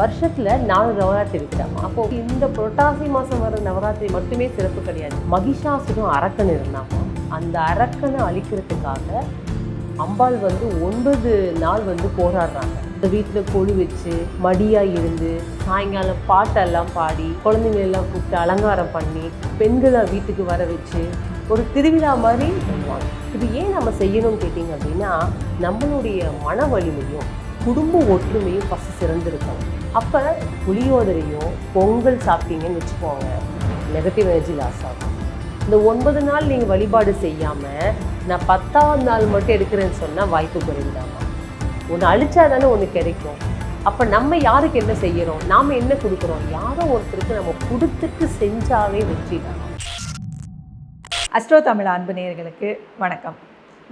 வருஷத்துல நாலு நவராத்திரி இருக்கிறாங்க அப்போ இந்த புரட்டாசி மாசம் வர நவராத்திரி மட்டுமே சிறப்பு கிடையாது. மகிஷாசுரம் அரக்கன் இருந்தாமா அந்த அரக்கனை அழிக்கிறதுக்காக அம்பாள் வந்து ஒன்பது நாள் வந்து போராடுறாங்க. இந்த வீட்டில் கொழு வச்சு மடியாக இருந்து சாயங்காலம் பாட்டெல்லாம் பாடி குழந்தைங்களெல்லாம் கூப்பிட்டு அலங்காரம் பண்ணி பெண்களை வீட்டுக்கு வர வச்சு ஒரு திருவிழா மாதிரி பண்ணுவாங்க. இது ஏன் நம்ம செய்யணும்னு கேட்டிங்க அப்படின்னா நம்மளுடைய மன வலிமையும் குடும்ப ஒற்றுமையும் ஃபஸ்ட்டு சிறந்திருக்கும். அப்போ புளியோதரையும் பொங்கல் சாப்பிட்டீங்கன்னு வச்சுக்கோங்க. நெகட்டிவ் எனர்ஜி லாஸ் ஆகும். இந்த ஒன்பது நாள் நீங்கள் வழிபாடு செய்யாமல் நான் பத்தாவது நாள் மட்டும் எடுக்கிறேன்னு சொன்னால் வாய்ப்பு குறைந்தாமா ஒன்று அழிச்சா தானே ஒன்று கிடைக்கும். அப்போ நம்ம யாருக்கு என்ன செய்யறோம்? நாம் என்ன கொடுக்குறோம்? யாரோ ஒருத்தருக்கு நம்ம கொடுத்துட்டு செஞ்சாவே வெற்றி தான். அஸ்ட்ரோ தமிழ் அன்பு நேயர்களுக்கு வணக்கம்.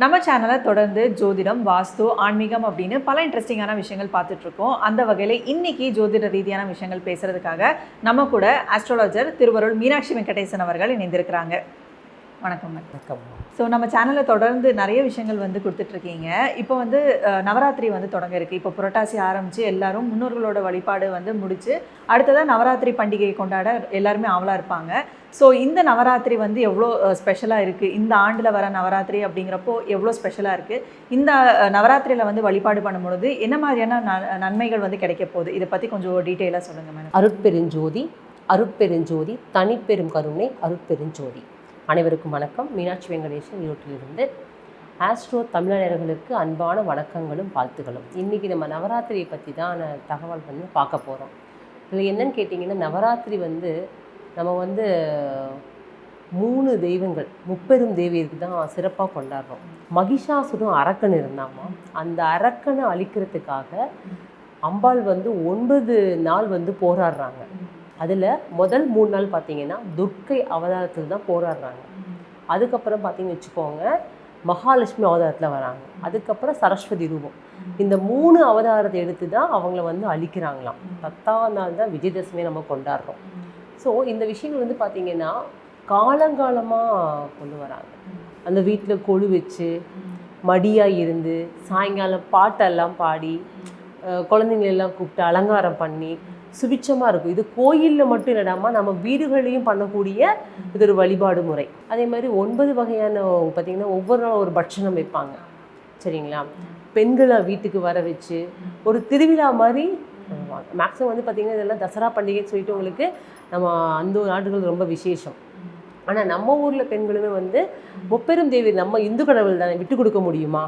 நம்ம சேனலை தொடர்ந்து ஜோதிடம் வாஸ்து ஆன்மீகம் அப்படின்னு பல இன்ட்ரெஸ்டிங்கான விஷயங்கள் பார்த்துட்ருக்கோம். அந்த வகையில் இன்னைக்கு ஜோதிட ரீதியான விஷயங்கள் பேசுகிறதுக்காக நம்ம கூட ஆஸ்ட்ராலஜர் திருவருள் மீனாட்சி வெங்கடேசன் அவர்கள் இணைந்திருக்கிறாங்க. வணக்கம் வணக்கம் ஸோ நம்ம சேனலில் தொடர்ந்து நிறைய விஷயங்கள் வந்து கொடுத்துட்ருக்கீங்க. இப்போ வந்து நவராத்திரி வந்து தொடங்க இருக்குது இப்போ புரட்டாசி ஆரம்பித்து எல்லாரும் முன்னோர்களோட வழிபாடு வந்து முடிச்சு அடுத்ததாக நவராத்திரி பண்டிகையை கொண்டாட எல்லாருமே ஆவலாக இருப்பாங்க. ஸோ இந்த நவராத்திரி வந்து எவ்வளோ ஸ்பெஷலாக இருக்குது இந்த ஆண்டில் வர நவராத்திரி அப்படிங்கிறப்போ எவ்வளோ ஸ்பெஷலாக இருக்குது இந்த நவராத்திரியில் வந்து வழிபாடு பண்ணும்பொழுது என்ன மாதிரியான ந- நன்மைகள் வந்து கிடைக்க போகுது? இதை பற்றி கொஞ்சம் டீட்டெயிலாக சொல்லுங்கள் மேடம் அருட்பெருஞ்சோதி அருட்பெருஞ்சோதி தனிப்பெரும் கருணை அருட்பெருஞ்சோதி. அனைவருக்கும் வணக்கம். மீனாட்சி வெங்கடேசன் ஈரோட்டிலிருந்து ஆஸ்ட்ரோ தமிழர்களுக்கு அன்பான வணக்கங்களும் வாழ்த்துகளும். இன்றைக்கி நம்ம நவராத்திரியை பற்றி தான் தகவல் வந்து பார்க்க போகிறோம் இதில் என்னன்னு கேட்டிங்கன்னா நவராத்திரி வந்து நம்ம வந்து மூணு தெய்வங்கள் முப்பெரும் தேவியருக்கு தான் சிறப்பாக கொண்டாடுறோம். மகிஷாசுரம் அரக்கன் இருந்தாமா? அந்த அரக்கனை அழிக்கிறதுக்காக அம்பாள் வந்து ஒன்பது நாள் வந்து போராடுறாங்க. அதில் முதல் மூணு நாள் பார்த்தீங்கன்னா துர்க்கை அவதாரத்தில் தான் போராடுறாங்க. அதுக்கப்புறம் பார்த்தீங்கன்னு வச்சுக்கோங்க மகாலட்சுமி அவதாரத்தில் வராங்க. அதுக்கப்புறம் சரஸ்வதி ரூபம். இந்த மூணு அவதாரத்தை எடுத்து தான் அவங்கள வந்து அழிக்கிறாங்களாம். பத்தாம் நாள் தான் விஜயதசமி நம்ம கொண்டாடுறோம். ஸோ இந்த விஷயங்கள் வந்து பார்த்திங்கன்னா காலங்காலமாக கொண்டு வராங்க. அந்த வீட்டில் கொழு வச்சு மடியாக இருந்து சாயங்காலம் பாட்டெல்லாம் பாடி குழந்தைங்களெல்லாம் எல்லாம் கூப்பிட்டு அலங்காரம் பண்ணி சுபிச்சமாக இருக்கும். இது கோயிலில் மட்டும் இல்லடாமா நம்ம வீடுகளையும் பண்ணக்கூடிய இது ஒரு வழிபாடு முறை. அதே மாதிரி ஒன்பது வகையான பார்த்திங்கன்னா ஒவ்வொரு நாளும் ஒரு பட்சணம் வைப்பாங்க. சரிங்களா? பெண்களை வீட்டுக்கு வர வச்சு ஒரு திருவிழா மாதிரி மேக்ஸிமம் வந்து பார்த்திங்கன்னா இதெல்லாம் தசரா பண்டிகைன்னு சொல்லிட்டு உங்களுக்கு நம்ம அந்த நாடுகள் ரொம்ப விசேஷம். ஆனால் நம்ம ஊரில் பெண்களுமே வந்து முப்பெரும் தேவி நம்ம இந்து கடவுள் தானே விட்டு கொடுக்க முடியுமா?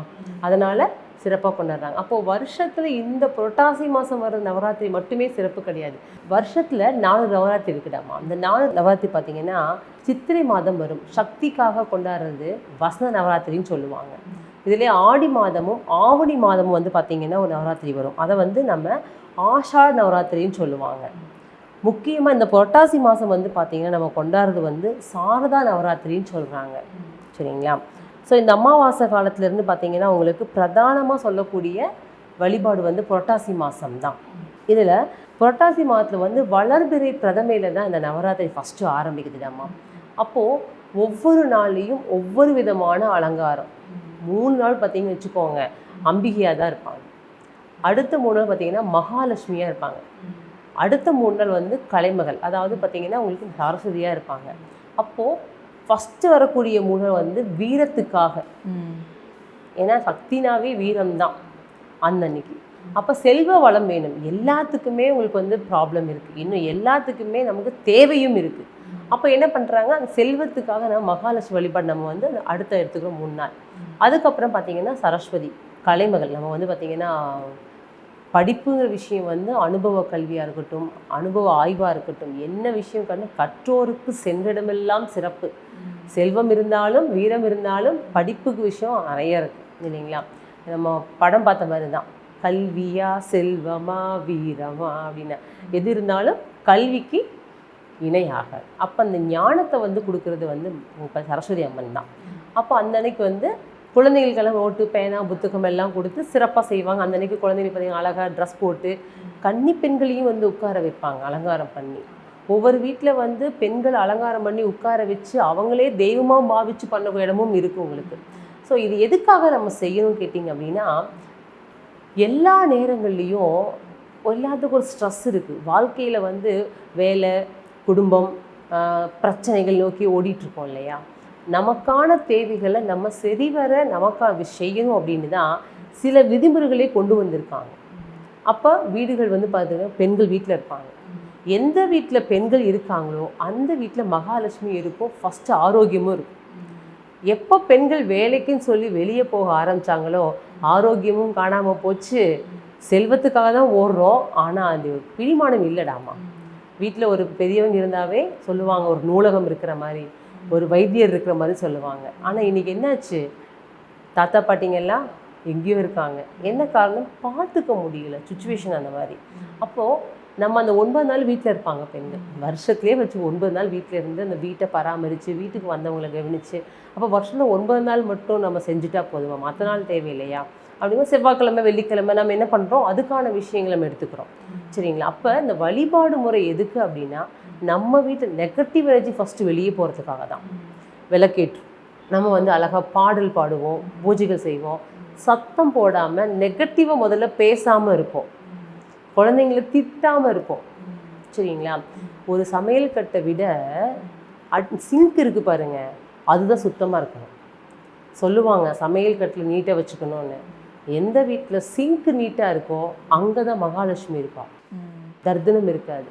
அதனால் சிறப்பாக கொண்டாடுறாங்க. அப்போது வருஷத்தில் இந்த புரட்டாசி மாதம் வர நவராத்திரி மட்டுமே சிறப்பு கிடையாது. வருஷத்தில் நாலு நவராத்திரி இருக்குடாமா? அந்த நாலு நவராத்திரி பார்த்தீங்கன்னா சித்திரை மாதம் வரும். சக்திக்காக கொண்டாடுறது வசந்த நவராத்திரின்னு சொல்லுவாங்க. இதிலே ஆடி மாதமும் ஆவணி மாதமும் வந்து பார்த்திங்கன்னா ஒரு நவராத்திரி வரும். அதை வந்து நம்ம ஆஷாட நவராத்திரின்னு சொல்லுவாங்க. முக்கியமாக இந்த புரட்டாசி மாதம் வந்து பார்த்திங்கன்னா நம்ம கொண்டாடுறது வந்து சாரதா நவராத்திரின்னு சொல்கிறாங்க சரிங்களா? ஸோ இந்த அமாவாசை காலத்திலேருந்து பார்த்தீங்கன்னா உங்களுக்கு பிரதானமாக சொல்லக்கூடிய வழிபாடு வந்து புரட்டாசி மாதம் தான் இதில் புரட்டாசி மாதத்தில் வந்து வளர்பிறை பிரதமையில் தான் இந்த நவராத்திரி ஃபஸ்ட்டு ஆரம்பிக்குதுடாமா அப்போது ஒவ்வொரு நாள்லேயும் ஒவ்வொரு விதமான அலங்காரம். மூணு நாள் பார்த்தீங்கன்னு வச்சுக்கோங்க அம்பிகையாக தான் இருப்பாங்க. அடுத்த மூணு நாள் பார்த்தீங்கன்னா மகாலட்சுமியாக இருப்பாங்க. அடுத்த மூணு நாள் வந்து கலைமகள். அதாவது பார்த்திங்கன்னா உங்களுக்கு சரஸ்வதியாக இருப்பாங்க. அப்போது ஃபஸ்ட்டு வரக்கூடிய நாள் வந்து வீரத்துக்காக. ஏன்னா சக்தினாவே வீரம்தான் அந்த அன்னைக்கு அப்போ செல்வ வளம் வேணும். எல்லாத்துக்குமே உங்களுக்கு வந்து ப்ராப்ளம் இருக்குது இன்னும் எல்லாத்துக்குமே நமக்கு தேவையும் இருக்குது அப்போ என்ன பண்ணுறாங்க அந்த செல்வத்துக்காக நம்ம மகாலட்சுமி வழிபாடு நம்ம வந்து அடுத்த எடுத்துக்கிறோம் மூணு நாள் அதுக்கப்புறம் பார்த்தீங்கன்னா சரஸ்வதி கலைமகள். நம்ம வந்து பார்த்திங்கன்னா படிப்புங்கிற விஷயம் வந்து அனுபவ கல்வியாக இருக்கட்டும் அனுபவ ஆய்வாக இருக்கட்டும் என்ன விஷயம் கண்டு கற்றோருக்கு சென்றிடமெல்லாம் சிறப்பு. செல்வம் இருந்தாலும் வீரம் இருந்தாலும் படிப்புக்கு விஷயம் நிறைய இருக்குது இல்லைங்களா? நம்ம படம் பார்த்த மாதிரி தான் கல்வியா செல்வமா வீரமா அப்படின்னு. எது இருந்தாலும் கல்விக்கு இணையாக. அப்போ அந்த ஞானத்தை வந்து கொடுக்கறது வந்து சரஸ்வதி அம்மன் தான். அப்போ அந்த அன்னைக்கு வந்து குழந்தைகளுக்கெல்லாம் நோட்டு பேனா புத்தகம் எல்லாம் கொடுத்து சிறப்பாக செய்வாங்க. அந்த அன்னைக்கு குழந்தைகளுக்கு பார்த்தீங்கன்னா அழகாக ட்ரெஸ் போட்டு கன்னி பெண்களையும் வந்து உட்கார வைப்பாங்க அலங்காரம் பண்ணி. ஒவ்வொரு வீட்டில் வந்து பெண்கள் அலங்காரம் பண்ணி உட்கார வச்சு அவங்களே தெய்வமாக பாவிச்சு பண்ண இடமும் இருக்குது உங்களுக்கு. ஸோ இது எதுக்காக நம்ம செய்யணும்னு கேட்டிங்க அப்படின்னா எல்லா நேரங்கள்லேயும் எல்லாத்துக்கும் ஒரு ஸ்ட்ரெஸ் இருக்குது வாழ்க்கையில் வந்து வேலை குடும்பம் பிரச்சனைகள் நோக்கி ஓடிட்டுருக்கோம் இல்லையா? நமக்கான தேவைகளை நம்ம சரிவர நமக்காக செய்யணும் அப்படின்னு தான் சில விதிமுறைகளே கொண்டு வந்திருக்காங்க. அப்போ வீடுகள் வந்து பார்த்தீங்கன்னா பெண்கள் வீட்டில் இருப்பாங்க. எந்த வீட்டில் பெண்கள் இருக்காங்களோ அந்த வீட்டில் மகாலட்சுமி இருக்கும் ஃபஸ்ட்டு ஆரோக்கியமும் இருக்கும். எப்போ பெண்கள் வேலைக்குன்னு சொல்லி வெளியே போக ஆரம்பிச்சாங்களோ ஆரோக்கியமும் காணாமல் போச்சு. செல்வத்துக்காக தான் ஓடுறோம். ஆனால் அது பிடிமானம் இல்லைடாமா? வீட்டில் ஒரு பெரியவங்க இருந்தாவே சொல்லுவாங்க ஒரு நூலகம் இருக்கிற மாதிரி. ஒரு வைத்தியர் இருக்கிற மாதிரி சொல்லுவாங்க. ஆனால் இன்றைக்கி என்னாச்சு? தாத்தா பாட்டிங்கெல்லாம் எங்கேயோ இருக்காங்க. என்ன காரணம்? பார்த்துக்க முடியல. சுச்சுவேஷன் அந்த மாதிரி. அப்போது நம்ம அந்த ஒன்பது நாள் வீட்டில் இருப்பாங்க பெண்கள். வருஷத்துலேயே வச்சு ஒன்பது நாள் வீட்டில் இருந்து அந்த வீட்டை பராமரித்து வீட்டுக்கு வந்தவங்களை கவனித்து அப்போ வருஷத்தில் ஒன்பது நாள் மட்டும் நம்ம செஞ்சுட்டா போதுமா? மற்ற நாள் தேவையில்லையா? அப்படிங்கும்போது செவ்வாய்க்கிழமை வெள்ளிக்கிழமை நம்ம என்ன பண்ணுறோம் அதுக்கான விஷயங்களை நம்ம எடுத்துக்கிறோம். சரிங்களா? அப்போ இந்த வழிபாடு முறை எதுக்கு அப்படின்னா நம்ம வீட்டில் நெகட்டிவ் எனர்ஜி ஃபஸ்ட்டு வெளியே போகிறதுக்காக தான். விளக்கேற்று. நம்ம வந்து அழகாக பாடல் பாடுவோம் பூஜைகள் செய்வோம். சத்தம் போடாமல் நெகட்டிவாக முதல்ல பேசாமல் இருப்போம். குழந்தைங்கள திட்டாமல் இருப்போம். சரிங்களா? ஒரு சமையல் கட்டை விட அட் சிங்க் இருக்குது பாருங்கள் அதுதான் சுத்தமாக இருக்கணும். சொல்லுவாங்க சமையல் கட்டில் நீட்டாக வச்சுக்கணும்னு. எந்த வீட்டில் சிங்க் நீட்டாக இருக்கோ அங்கே தான் மகாலட்சுமி இருப்பாள் தர்தனம் இருக்காது.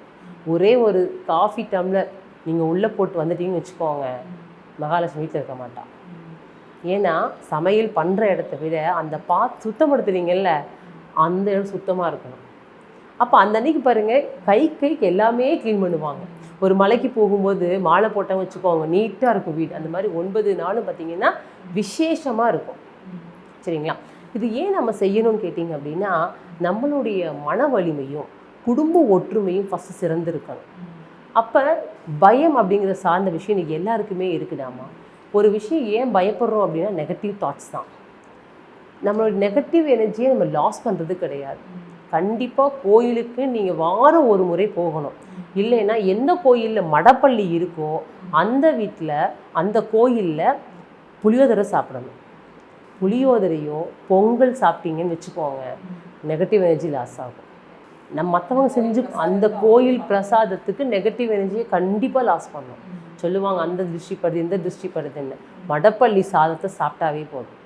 ஒரே ஒரு காஃபி டம்ளர் நீங்கள் உள்ளே போட்டு வந்துட்டீங்கன்னு வச்சுக்கோங்க மகாலட்சுமி வீட்டில் இருக்க மாட்டா. ஏன்னா சமையல் பண்ணுற இடத்த விட அந்த பாத் சுத்தப்படுத்துறீங்கல்ல அந்த இடம் சுத்தமாக இருக்கணும். அப்போ அந்த அன்னைக்கு பாருங்கள் கை கைக்கு எல்லாமே க்ளீன் பண்ணுவாங்க. ஒரு மலைக்கு போகும்போது மாலை போட்டவங்க வச்சுக்கோங்க நீட்டாக இருக்கும் வீடு. அந்த மாதிரி ஒன்பது நாளும் பார்த்தீங்கன்னா விசேஷமாக இருக்கும். சரிங்களா? இது ஏன் நம்ம செய்யணும்னு கேட்டிங்க அப்படின்னா நம்மளுடைய மன வலிமையும் குடும்ப ஒற்றுமையும் ஃபஸ்ட்டு சிறந்திருக்கணும். அப்போ பயம் அப்படிங்கிற சார்ந்த விஷயம் இன்றைக்கி எல்லாருக்குமே இருக்குதாம்மா? ஒரு விஷயம் ஏன் பயப்படுறோம் அப்படின்னா நெகட்டிவ் தாட்ஸ் தான். நம்மளோட நெகட்டிவ் எனர்ஜியை நம்ம லாஸ் பண்ணுறது கிடையாது. கண்டிப்பாக கோயிலுக்கு நீங்கள் வாரம் ஒரு முறை போகணும். இல்லைன்னா எந்த கோயிலில் மடப்பள்ளி இருக்கோ அந்த வீட்டில் அந்த கோயிலில் புளியோதரை சாப்பிடணும். புளியோதரையோ பொங்கல் சாப்பிட்டீங்கன்னு வச்சுக்கோங்க நெகட்டிவ் எனர்ஜி லாஸ் ஆகும். நம்ம மற்றவங்க செஞ்சு அந்த கோயில் பிரசாதத்துக்கு நெகட்டிவ் எனர்ஜியை கண்டிப்பாக லாஸ் பண்ணும். சொல்லுவாங்க அந்த திருஷ்டி படுது இந்த திருஷ்டி படுதுன்னு. வடப்பள்ளி சாதத்தை சாப்பிட்டாவே போதும்.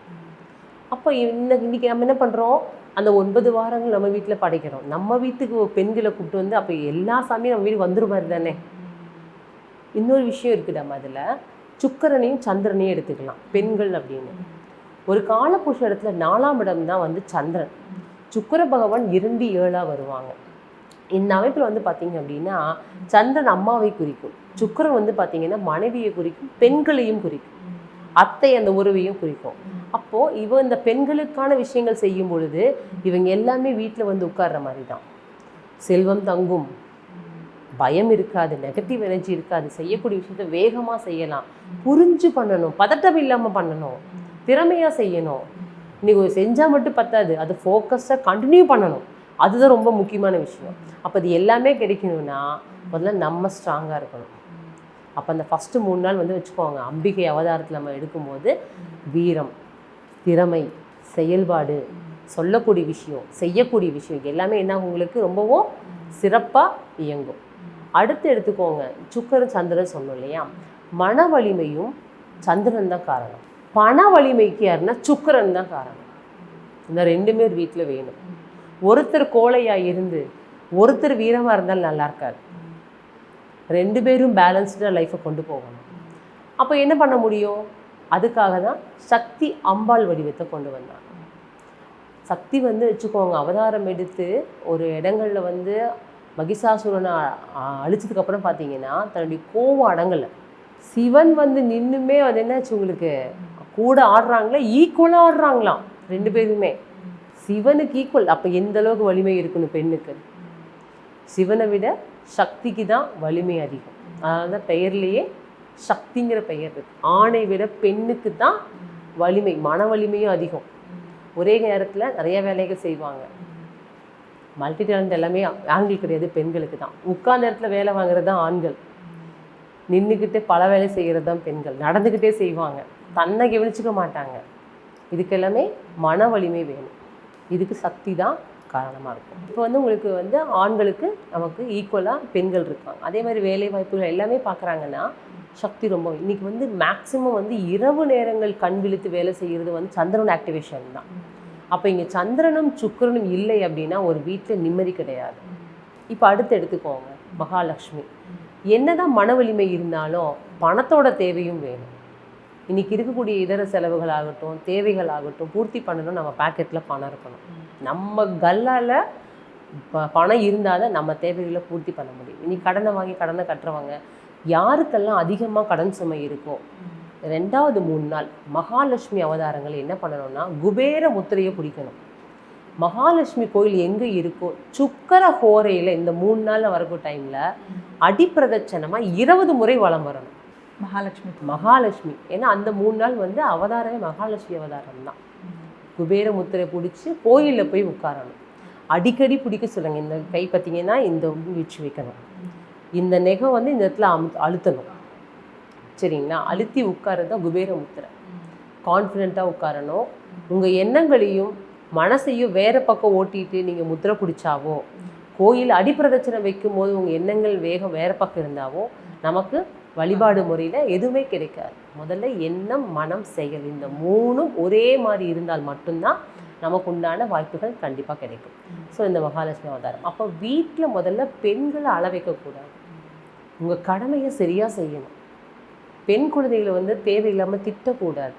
அப்போ இன்னைக்கு இன்றைக்கி நம்ம என்ன பண்ணுறோம் அந்த ஒன்பது வாரங்கள் நம்ம வீட்டில் படைக்கிறோம். நம்ம வீட்டுக்கு பெண்களை கூப்பிட்டு வந்து அப்போ எல்லா சாமியும் நம்ம வீட்டுக்கு வந்துரும் மாதிரி தானே? இன்னொரு விஷயம் இருக்குடாம அதில்? சுக்கிரனையும் சந்திரனையும் எடுத்துக்கலாம் பெண்கள் அப்படின்னு. ஒரு காலபுருஷ இடத்துல நாலாம் இடம் தான் வந்து சந்திரன். சுக்கிர பகவான் இரண்டு ஏழாக வருவாங்க. இந்த அமைப்பில் வந்து பார்த்தீங்க அப்படின்னா சந்திரன் அம்மாவை குறிக்கும். சுக்கிரன் வந்து பார்த்தீங்கன்னா மனைவியை குறிக்கும் பெண்களையும் குறிக்கும். அத்தை அந்த உறவையும் குறிக்கும். அப்போது இவ இந்த பெண்களுக்கான விஷயங்கள் செய்யும் பொழுது இவங்க எல்லாமே வீட்டில் வந்து உட்கார்ற மாதிரி தான் செல்வம் தங்கும். பயம் இருக்காது நெகட்டிவ் எனர்ஜி இருக்காது. செய்யக்கூடிய விஷயத்த வேகமாக செய்யலாம். புரிஞ்சு பண்ணணும். பதட்டம் இல்லாமல் பண்ணணும். திறமையாக செய்யணும். இன்னைக்கு செஞ்சால் மட்டும் பத்தாது. அது ஃபோக்கஸாக கண்டினியூ பண்ணணும். அதுதான் ரொம்ப முக்கியமான விஷயம். அப்போ இது எல்லாமே கிடைக்கணும்னா முதல்ல நம்ம ஸ்ட்ராங்காக இருக்கணும். அப்போ அந்த ஃபஸ்ட்டு மூணு நாள் வந்து வச்சுக்கோங்க. அம்பிகை அவதாரத்தில் நம்ம எடுக்கும்போது வீரம் திறமை செயல்பாடு சொல்லக்கூடிய விஷயம் செய்யக்கூடிய விஷயம் எல்லாமே என்ன உங்களுக்கு ரொம்பவும் சிறப்பாக இயங்கும். அடுத்து எடுத்துக்கோங்க. சுக்கரன் சந்திரன் சொன்னோம் இல்லையா? மன வலிமையும் சந்திரன் தான் காரணம். பண வலிமைக்கு யாருன்னா சுக்கரன் தான் காரணம். இந்த ரெண்டுமே பேர் வீட்டில் வேணும். ஒருத்தர் கோழையாக இருந்து ஒருத்தர் வீரமாக இருந்தால் நல்லா இருக்காது. ரெண்டு பேரும் பேலன்ஸ்டாக லைஃப்பை கொண்டு போகணும். அப்போ என்ன பண்ண முடியும்? அதுக்காக தான் சக்தி அம்பாள் வடிவத்தை கொண்டு வந்தாங்க சக்தி வந்து வச்சுக்கோங்க அவதாரம் எடுத்து ஒரு இடங்களில் வந்து மகிஷாசுரனை அழிச்சதுக்கப்புறம் பார்த்தீங்கன்னா தன்னுடைய கோவம் அடங்கலை. சிவன் வந்து நின்றுமே அது என்னாச்சு உங்களுக்கு? கூட ஆடுறாங்களா ஈக்குவலாக ஆடுறாங்களாம். ரெண்டு பேருமே. சிவனுக்கு ஈக்குவல் அப்போ எந்த அளவுக்கு வலிமை இருக்கணும் பெண்ணுக்கு? சிவனை விட சக்திக்கு தான் வலிமை அதிகம். அதனால பெயர்லேயே சக்திங்கிற பெயர் இருக்கு. ஆணை விட பெண்ணுக்கு தான் வலிமை மன வலிமையும் அதிகம். ஒரே நேரத்தில் நிறைய வேலைகள் செய்வாங்க. மல்டி டேலண்ட் எல்லாமே ஆண்கள் கிடையாது பெண்களுக்கு தான். உட்கார் நேரத்தில் வேலை வாங்குறது தான் ஆண்கள். நின்றுக்கிட்டு பல வேலை செய்கிறது தான் பெண்கள். நடந்துக்கிட்டே செய்வாங்க. தன்னை கவனிச்சுக்க மாட்டாங்க. இதுக்கெல்லாமே மன வலிமை வேணும். இதுக்கு சக்தி தான் காரணமாக இருக்கும். இப்போ வந்து உங்களுக்கு வந்து ஆண்களுக்கு நமக்கு ஈக்குவலாக பெண்கள் இருக்காங்க. அதே மாதிரி வேலை வாய்ப்புகள் எல்லாமே பார்க்குறாங்கன்னா சக்தி ரொம்ப இன்றைக்கி வந்து மேக்ஸிமம் வந்து இரவு நேரங்கள் கண் விழித்து வேலை செய்கிறது வந்து சந்திரன் ஆக்டிவேஷன் தான். அப்போ இங்கே சந்திரனும் சுக்கிரனும் இல்லை அப்படின்னா ஒரு வீட்டில் நிம்மதி கிடையாது. இப்போ அடுத்து எடுத்துக்கோங்க. மகாலட்சுமி. என்னதான் மன வலிமை இருந்தாலும் பணத்தோட தேவையும் வேணும். இன்னைக்கு இருக்கக்கூடிய இதர செலவுகளாகட்டும் தேவைகளாகட்டும் பூர்த்தி பண்ணணும் நம்ம பாக்கெட்டில் பணம் இருக்கணும். நம்ம கல்லால் ப- பணம் இருந்தால் தான் நம்ம தேவைகளை பூர்த்தி பண்ண முடியும். இன்றைக்கி கடனை வாங்கி கடனை கட்டுறவங்க யாருக்கெல்லாம் அதிகமாக கடன் சுமை இருக்கோ ரெண்டாவது மூணு நாள் மகாலட்சுமி அவதாரங்கள் என்ன பண்ணணும்னா குபேர முத்திரையை பிடிக்கணும் மகாலட்சுமி கோயில் எங்கே இருக்கோ சுக்கர ஹோரையில் இந்த மூணு நாளில் வரக்கூடிய டைமில் அடிப்பிரதட்சணமாக இருபது முறை வலம் வரணும். மகாலட்சுமி மகாலட்சுமி. ஏன்னா அந்த மூணு நாள் வந்து அவதாரமே மகாலட்சுமி அவதாரம் தான். குபேர முத்திரை பிடிச்சி கோயிலில் போய் உட்காரணும். அடிக்கடி பிடிக்க சொல்லுங்க. இந்த கை பார்த்தீங்கன்னா இந்த வச்சு வைக்கணும். இந்த நெகம் வந்து இந்த இடத்துல அமு அழுத்தணும். சரிங்களா? அழுத்தி உட்கார்றது தான் குபேர முத்திரை. கான்ஃபிடெண்ட்டாக உட்காரணும். உங்கள் எண்ணங்களையும் மனசையும் வேறு பக்கம் ஓட்டிட்டு நீங்கள் முத்திரை பிடிச்சாவோ கோயில் அடிப்பிரதட்சணை வைக்கும் போது உங்கள் எண்ணங்கள் வேகம் வேறு பக்கம் இருந்தாவோ நமக்கு வழிபாடு முறையில் எதுவுமே கிடைக்காது. முதல்ல எண்ணம் மனம் செயல் இந்த மூணும் ஒரே மாதிரி இருந்தால் மட்டும்தான் நமக்கு உண்டான வாய்ப்புகள் கண்டிப்பாக கிடைக்கும். ஸோ இந்த மகாலட்சுமி அவதாரம். அப்போ வீட்டில் முதல்ல பெண்களை அள வைக்கக்கூடாது. உங்கள் கடமையை சரியாக செய்யணும். பெண் குழந்தைகளை வந்து தேவையில்லாமல் திட்டக்கூடாது.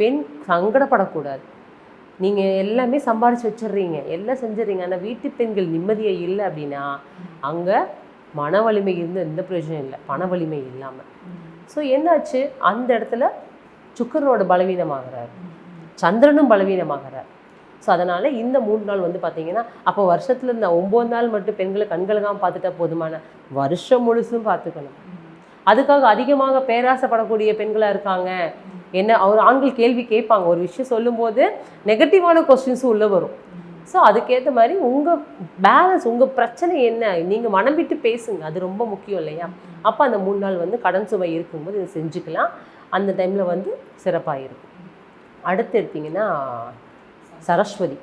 பெண் சங்கடப்படக்கூடாது. நீங்கள் எல்லாமே சம்பாரிச்சு வச்சிடுறீங்க. எல்லாம் செஞ்சிடறீங்க. ஆனால் வீட்டு பெண்கள் நிம்மதியே இல்லை அப்படின்னா அங்கே மன வலிமை இருந்து எந்த பிரயோஜனம் இல்லை. பண வலிமை இல்லாமல் ஸோ என்னாச்சு? அந்த இடத்துல சுக்கரனோட பலவீனமாகிறார். சந்திரனும் பலவீனமாகிறார். ஸோ அதனால் இந்த மூணு நாள் வந்து பார்த்தீங்கன்னா அப்போ வருஷத்தில் இந்த ஒம்பது நாள் மட்டும் பெண்களை கண்களுக்காமல் பார்த்துட்டா போதுமான வருஷம் முழுசும் பார்த்துக்கணும். அதுக்காக அதிகமாக பேராசைப்படக்கூடிய பெண்களாக இருக்காங்க. என்ன அவர் ஆண்கள் கேள்வி கேட்பாங்க. ஒரு விஷயம் சொல்லும்போது நெகட்டிவான கொஸ்டின்ஸும் உள்ளே வரும். ஸோ அதுக்கேற்ற மாதிரி உங்கள் பேலன்ஸ் உங்கள் பிரச்சனை என்ன? நீங்கள் மனம் விட்டு பேசுங்க. அது ரொம்ப முக்கியம் இல்லையா? அப்போ அந்த மூணு நாள் வந்து கடன் சுவை இருக்கும்போது இதை செஞ்சுக்கலாம். அந்த டைமில் வந்து சிறப்பாக இருக்கும் அடுத்து எடுத்திங்கன்னா சரஸ்வதி.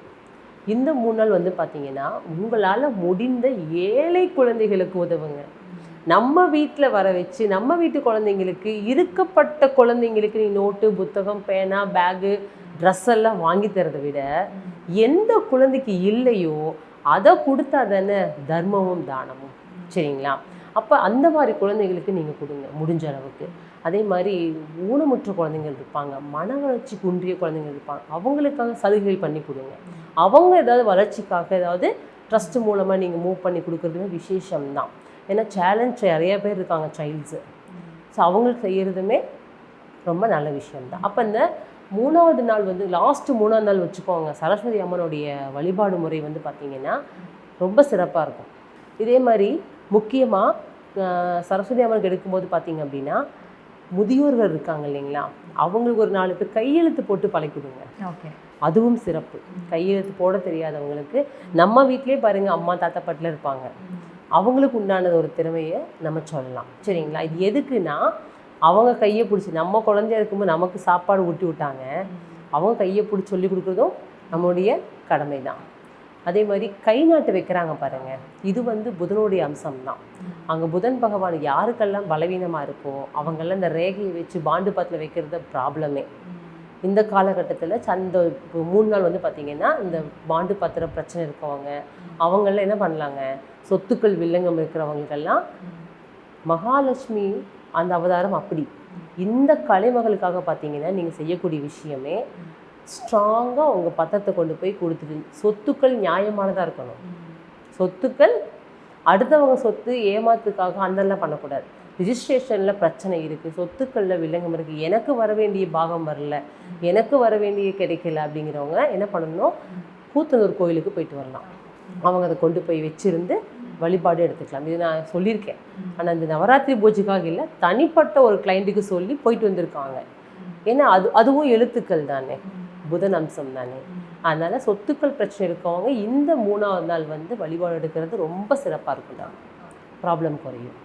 இந்த மூணு நாள் வந்து பார்த்தீங்கன்னா உங்களால் முடிந்த ஏழை குழந்தைகளுக்கு உதவுங்க. நம்ம வீட்டில் வர வச்சு நம்ம வீட்டு குழந்தைங்களுக்கு இருக்கப்பட்ட குழந்தைங்களுக்கு நீ நோட்டு புத்தகம் பேனா பேகு ட்ரெஸ் எல்லாம் வாங்கி தரதை விட எந்த குழந்தைக்கு இல்லையோ அதை கொடுத்தா தானே தர்மமும் தானமும். சரிங்களா? அப்போ அந்த மாதிரி குழந்தைங்களுக்கு நீங்கள் கொடுங்க முடிஞ்ச அளவுக்கு. அதே மாதிரி ஊனமுற்ற குழந்தைங்கள் இருப்பாங்க மன வளர்ச்சி குன்றிய குழந்தைங்கள் இருப்பாங்க அவங்களுக்காக சலுகைகள் பண்ணி கொடுங்க. அவங்க ஏதாவது வளர்ச்சிக்காக ஏதாவது ட்ரஸ்ட் மூலமாக நீங்கள் மூவ் பண்ணி கொடுக்குறதுமே விசேஷம்தான். ஏன்னா சேலஞ்ச் நிறைய பேர் இருக்காங்க சைல்ட்ஸு ஸோ அவங்களுக்கு செய்கிறதுமே ரொம்ப நல்ல விஷயம்தான். அப்போ இந்த மூணாவது நாள் வந்து லாஸ்ட்டு மூணாவது நாள் வச்சுக்கோங்க சரஸ்வதி அம்மனுடைய வழிபாடு முறை வந்து பார்த்திங்கன்னா ரொம்ப சிறப்பாக இருக்கும். இதே மாதிரி முக்கியமாக சரஸ்வதி அம்மனுக்கு எடுக்கும்போது பார்த்தீங்க அப்படின்னா முதியோர்கள் இருக்காங்க இல்லைங்களா? அவங்களுக்கு ஒரு நாலு பேர் கையெழுத்து போட்டு பழக்கிடுங்க. ஓகே. அதுவும் சிறப்பு. கையெழுத்து போட தெரியாதவங்களுக்கு நம்ம வீட்டிலே பாருங்க அம்மா தாத்தா பாட்டில் இருப்பாங்க. அவங்களுக்கு உண்டானது ஒரு திறமையை நம்ம சொல்லலாம். சரிங்களா? இது எதுக்குன்னா அவங்க கையை பிடிச்சி நம்ம குழந்தையா இருக்கும்போது நமக்கு சாப்பாடு ஊட்டி விட்டாங்க. அவங்க கையை பிடிச்சி சொல்லி கொடுக்குறதும் நம்மளுடைய கடமை தான் அதே மாதிரி கை நாட்டு வைக்கிறாங்க பாருங்கள் இது வந்து புதனுடைய அம்சம் தான் அங்கே புதன் பகவான் யாருக்கெல்லாம் பலவீனமாக இருக்கோ அவங்கெல்லாம் இந்த ரேகையை வச்சு பாண்டு பாத்தில் வைக்கிறது ப்ராப்ளமே இந்த காலகட்டத்தில் சந்த இப்போ மூணு நாள் வந்து பார்த்திங்கன்னா இந்த பாண்டு பத்திர பிரச்சனை இருக்கவங்க அவங்கெல்லாம் என்ன பண்ணலாங்க? சொத்துக்கள் வில்லங்கம் இருக்கிறவங்களுக்கெல்லாம் மகாலட்சுமி அந்த அவதாரம் அப்படி. இந்த கலைமகளுக்காக பார்த்தீங்கன்னா நீங்கள் செய்யக்கூடிய விஷயமே ஸ்ட்ராங்காக உங்கள் பத்திரத்தை கொண்டு போய் கொடுத்துட்டு சொத்துக்கள் நியாயமானதாக இருக்கணும். சொத்துக்கள் அடுத்தவங்க சொத்து ஏமாத்துக்காக அதெல்லாம் பண்ணக்கூடாது. ரிஜிஸ்ட்ரேஷனில் பிரச்சனை இருக்குது சொத்துக்களில் வில்லங்கம் இருக்குது எனக்கு வர வேண்டிய பாகம் வரல. எனக்கு வர வேண்டிய கிடைக்கல அப்படிங்கிறவங்க என்ன பண்ணணும்? கூத்தனூர் கோயிலுக்கு போயிட்டு வரலாம். அவங்க அதை கொண்டு போய் வச்சுருந்து வழிபாடு எடுத்துக்கலாம். இது நான் சொல்லியிருக்கேன். ஆனால் இந்த நவராத்திரி பூஜைக்காக இல்லை தனிப்பட்ட ஒரு கிளைண்ட்டுக்கு சொல்லி போயிட்டு வந்திருக்காங்க. ஏன்னா அது அதுவும் எழுத்துக்கள் தானே. புதன் அம்சம் தானே. அதனால் சொத்துக்கள் பிரச்சனை இருக்கவங்க இந்த மூணாவது நாள் வந்து வழிபாடு எடுக்கிறது ரொம்ப சிறப்பாக இருக்கும். தான் ப்ராப்ளம் குறையும்.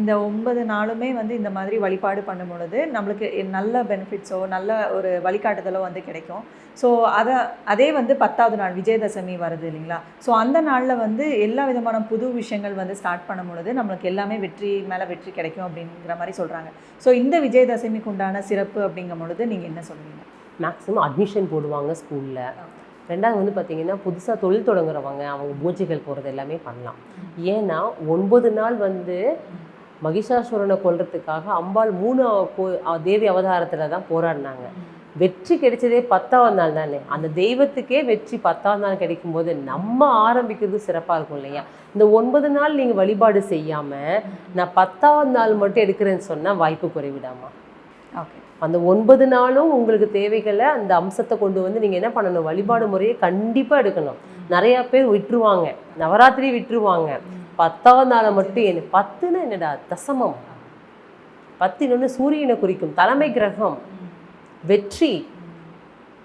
இந்த ஒன்பது நாளுமே வந்து இந்த மாதிரி வழிபாடு பண்ணும் பொழுது நம்மளுக்கு நல்ல பெனிஃபிட்ஸோ நல்ல ஒரு வழிகாட்டுதலோ வந்து கிடைக்கும். ஸோ அதை அதே வந்து பத்தாவது நாள் விஜயதசமி வருது இல்லைங்களா? ஸோ அந்த நாளில் வந்து எல்லா விதமான புது விஷயங்கள் வந்து ஸ்டார்ட் பண்ணும் பொழுது நம்மளுக்கு எல்லாமே வெற்றி மேலே வெற்றி கிடைக்கும் அப்படிங்கிற மாதிரி சொல்கிறாங்க ஸோ இந்த விஜயதசமிக்கு உண்டான சிறப்பு அப்படிங்கும் பொழுது நீங்கள் என்ன சொல்லுவீங்க? மேக்ஸிமம் அட்மிஷன் போடுவாங்க ஸ்கூலில் ரெண்டாவது வந்து பார்த்திங்கன்னா புதுசாக தொழில் தொடங்குறவங்க அவங்க பூஜைகள் போகிறது எல்லாமே பண்ணலாம். ஏன்னா ஒன்பது நாள் வந்து மகிஷாசுரனை கொல்றதுக்காக அம்பாள் மூணு கோ- தேவி அவதாரத்தில் தான் போராடினாங்க. வெற்றி கிடைச்சதே பத்தாவது நாள் தானே? அந்த தெய்வத்துக்கே வெற்றி பத்தாவது நாள் கிடைக்கும் போது நம்ம ஆரம்பிக்கிறது சிறப்பாக இருக்கும் இல்லையா? இந்த ஒன்பது நாள் நீங்கள் வழிபாடு செய்யாமல் நான் பத்தாவது நாள் மட்டும் எடுக்கிறேன்னு சொன்னால் வாய்ப்பு குறைவிடாமா? ஓகே அந்த ஒன்பது நாளும் உங்களுக்கு தேவைகளை அந்த அம்சத்தை கொண்டு வந்து நீங்கள் என்ன பண்ணணும்? வழிபாடு முறையை கண்டிப்பாக எடுக்கணும். நிறையா பேர் விட்டுருவாங்க. நவராத்திரி விட்டுருவாங்க. பத்தாவது நாளை மட்டும் என்ன பத்துன்னு என்னடா? தசமம். பத்து இன்னொன்று சூரியனை குறிக்கும். தலைமை கிரகம். வெற்றி.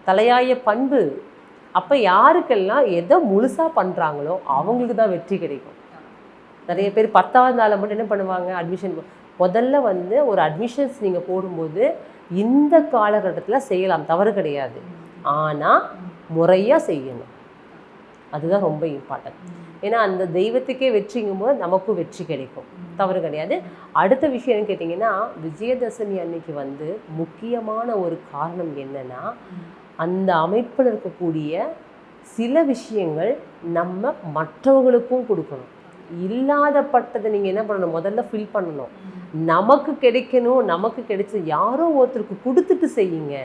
தலையாய பண்பு. அப்போ யாருக்கெல்லாம் எதை முழுசாக பண்ணுறாங்களோ அவங்களுக்கு தான் வெற்றி கிடைக்கும். நிறைய பேர் பத்தாவது நாளை மட்டும் என்ன பண்ணுவாங்க? அட்மிஷன் முதல்ல வந்து ஒரு அட்மிஷன்ஸ் நீங்கள் போடும்போது இந்த காலகட்டத்தில் செய்யலாம். தவறு கிடையாது. ஆனால் முறையாக செய்யணும். அதுதான் ரொம்ப இம்பார்ட்டன்ட் ஏன்னா அந்த தெய்வத்துக்கே வெற்றிங்கும் போது நமக்கும் வெற்றி கிடைக்கும். தவறு கிடையாது. அடுத்த விஷயம் கேட்டிங்கன்னா விஜயதசமி அன்னைக்கு வந்து முக்கியமான ஒரு காரணம் என்னென்னா அந்த அமைப்பில் இருக்கக்கூடிய சில விஷயங்கள் நம்ம மற்றவங்களுக்கும் கொடுக்கணும். இல்லாதப்பட்டதை நீங்கள் என்ன பண்ணணும்? முதல்ல ஃபில் பண்ணணும். நமக்கு கிடைக்கணும் நமக்கு கிடைச்ச யாரோ ஒருத்தருக்கு கொடுத்துட்டு செய்யுங்க.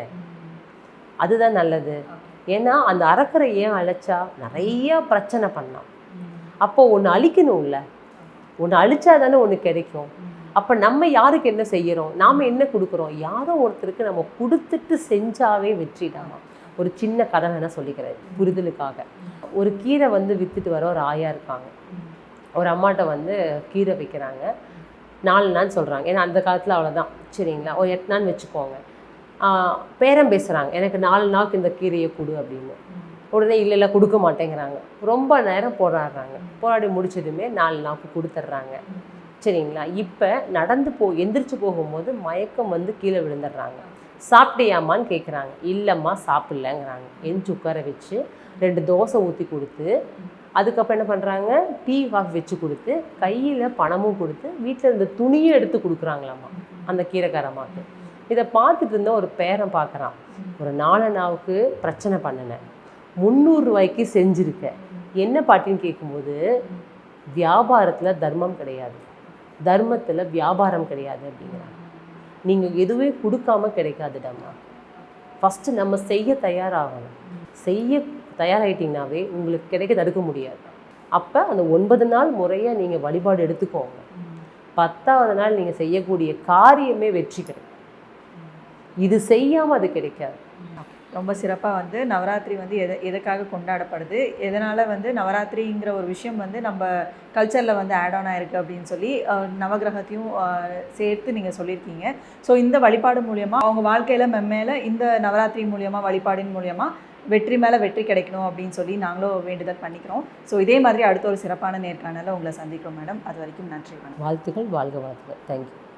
அதுதான் நல்லது. ஏன்னா அந்த அறக்கரை ஏன் அழைச்சா நிறைய பிரச்சனை பண்ணான். அப்போ ஒன்று அழிக்கணும்ல. ஒன்று அழிச்சா தானே ஒன்று கிடைக்கும். அப்போ நம்ம யாருக்கு என்ன செய்கிறோம் நாம் என்ன கொடுக்குறோம்? யாரோ ஒருத்தருக்கு நம்ம கொடுத்துட்டு செஞ்சாவே வெற்றிடாமா ஒரு சின்ன கதை வேணால் சொல்லிக்கிறேன் புரிதலுக்காக. ஒரு கீரை வந்து விற்றுட்டு வர ஒரு ஆயா இருக்காங்க. ஒரு அம்மாட்ட வந்து கீரை வைக்கிறாங்க. நாலு நாள் சொல்கிறாங்க ஏன்னா அந்த காலத்தில் அவ்வளோதான் சரிங்களா? ஒரு எட்டு நாள் வச்சுக்கோங்க பேரம் பேசுகிறாங்க எனக்கு நாலு நாளுக்கு இந்த கீரையை கொடு அப்படின்னு. உடனே இல்லை இல்லை கொடுக்க மாட்டேங்கிறாங்க. ரொம்ப நேரம் போராடுறாங்க. போராடி முடிச்சதுமே நாலு நாளுக்கு கொடுத்துட்றாங்க. சரிங்களா? இப்போ நடந்து போ எந்திரிச்சு போகும்போது மயக்கம் வந்து கீழே விழுந்துடுறாங்க. சாப்பிட்டியாமான்னு கேட்குறாங்க இல்லைம்மா சாப்பிட்லங்கிறாங்க. எஞ்சி உட்கார வச்சு ரெண்டு தோசை ஊற்றி கொடுத்து அதுக்கப்புறம் என்ன பண்ணுறாங்க டீ காஃபி வச்சு கொடுத்து கையில் பணமும் கொடுத்து வீட்டில் இருந்த துணியும் எடுத்து கொடுக்குறாங்களாம்மா அந்த கீரைக்காரம்மாக்கு. இதை பார்த்துட்டு இருந்த ஒரு பேரன் பார்க்குறான். ஒரு நாலனாவுக்கு பிரச்சனை பண்ணினேன். முந்நூறுரூவாய்க்கு செஞ்சுருக்க. என்ன பாட்டின்னு கேட்கும்போது வியாபாரத்தில் தர்மம் கிடையாது. தர்மத்தில் வியாபாரம் கிடையாது அப்படிங்கிறாங்க. நீங்கள் எதுவே கொடுக்காம கிடைக்காதுடாம்மா ஃபஸ்ட்டு நம்ம செய்ய தயாராகணும். செய்ய தயாராகிட்டிங்கனாவே உங்களுக்கு கிடைக்க தடுக்க முடியாது. அப்போ அந்த ஒன்பது நாள் முறையாக நீங்கள் வழிபாடு எடுத்துக்கோங்க. பத்தாவது நாள் நீங்கள் செய்யக்கூடிய காரியமே வெற்றி கிடைக்கும் இது செய்யாமல் அது கிடைக்காது. ரொம்ப சிறப்பாக வந்து நவராத்திரி வந்து எதை எதுக்காக கொண்டாடப்படுது? எதனால் வந்து நவராத்திரிங்கிற ஒரு விஷயம் வந்து நம்ம கல்ச்சரில் வந்து ஆட் ஆன் ஆயிருக்கு அப்படின்னு சொல்லி நவகிரகத்தையும் சேர்த்து நீங்கள் சொல்லியிருக்கீங்க. ஸோ இந்த வழிபாடு மூலயமா அவங்க வாழ்க்கையில் மெம்மேல இந்த நவராத்திரி மூலயமா வழிபாடின் மூலயமா வெற்றி மேலே வெற்றி கிடைக்கணும் அப்படின்னு சொல்லி நாங்களும் வேண்டுதல் பண்ணிக்கிறோம். ஸோ இதே மாதிரி அடுத்த ஒரு சிறப்பான நேர்காணலில் உங்களை சந்திக்கிறோம் மேடம். அது வரைக்கும் நன்றி மேடம் வாழ்த்துக்கள் வாழ்க வாழ்த்துக்கள் தேங்க்யூ